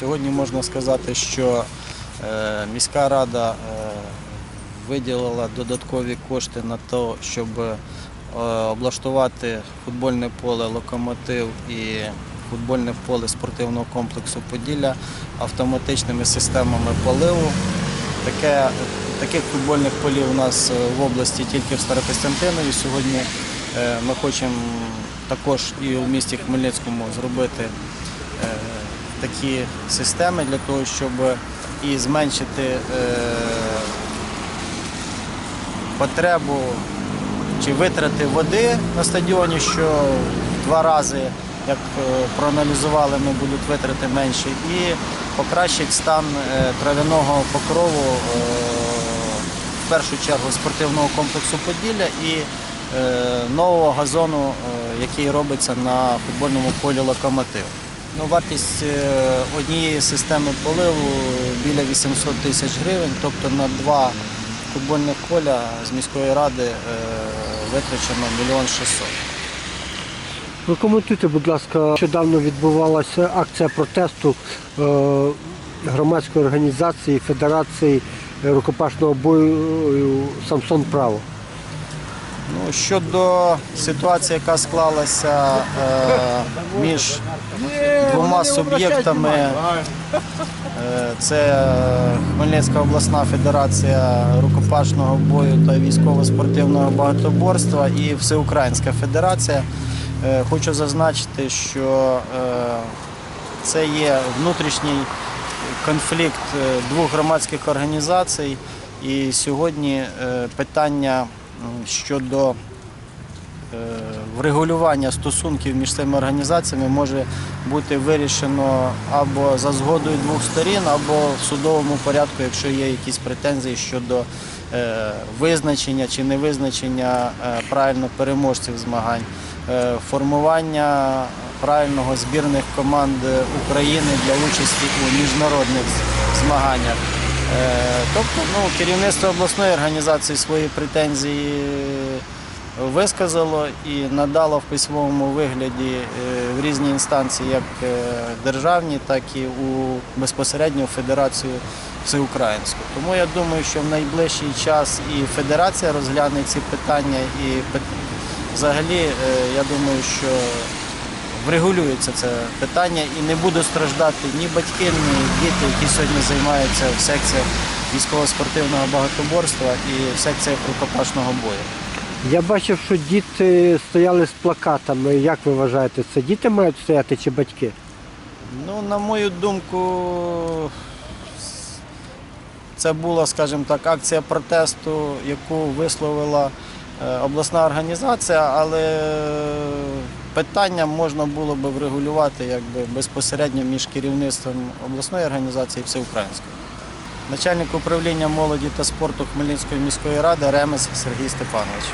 Сьогодні можна сказати, що е, міська рада е, виділила додаткові кошти на те, щоб е, облаштувати футбольне поле Локомотив і футбольне поле спортивного комплексу Поділля автоматичними системами поливу. Таке, таких футбольних полів у нас в області тільки в Старокостянтинові. Сьогодні ми хочемо також і у місті Хмельницькому зробити такі системи для того, щоб і зменшити е, потребу чи витрати води на стадіоні, що в два рази, як е, проаналізували, ми будуть витрати менші, і покращить стан е, трав'яного покрову е, в першу чергу спортивного комплексу Поділля і е, нового газону, е, який робиться на футбольному полі Локомотив. Ну, вартість е, однієї системи поливу біля 800 тисяч гривень, тобто на два футбольних поля з міської ради е, витрачено мільйон 600. Прокоментуйте, будь ласка, нещодавно відбувалася акція протесту е, громадської організації Федерації рукопашного бою Самсон Право. Ну, щодо ситуації, яка склалася е, між двома суб'єктами, е, це Хмельницька обласна федерація рукопашного бою та військово-спортивного багатоборства і Всеукраїнська федерація. Е, Хочу зазначити, що е, це є внутрішній конфлікт е, двох громадських організацій. І сьогодні е, питання щодо е, врегулювання стосунків між цими організаціями може бути вирішено або за згодою двох сторін, або в судовому порядку, якщо є якісь претензії щодо е, визначення чи невизначення е, правильно переможців змагань, формування правильного збірних команд України для участі у міжнародних змаганнях. Е, Тобто ну, керівництво обласної організації свої претензії висказало і надало в письмовому вигляді е, в різні інстанції, як е, державні, так і у безпосередньо Федерацію Всеукраїнську. Тому я думаю, що в найближчий час і федерація розгляне ці питання, і взагалі е, я думаю, що врегулюється це питання і не будуть страждати ні батьки, ні діти, які сьогодні займаються в секціях військово-спортивного багатоборства і в секціях рукопашного бою. Я бачив, що діти стояли з плакатами. Як ви вважаєте, це діти мають стояти чи батьки? Ну, на мою думку, це була, скажімо так, акція протесту, яку висловила е, обласна організація, але питання можна було би врегулювати якби, безпосередньо між керівництвом обласної організації і всеукраїнської. Начальник управління молоді та спорту Хмельницької міської ради Ремес Сергій Степанович.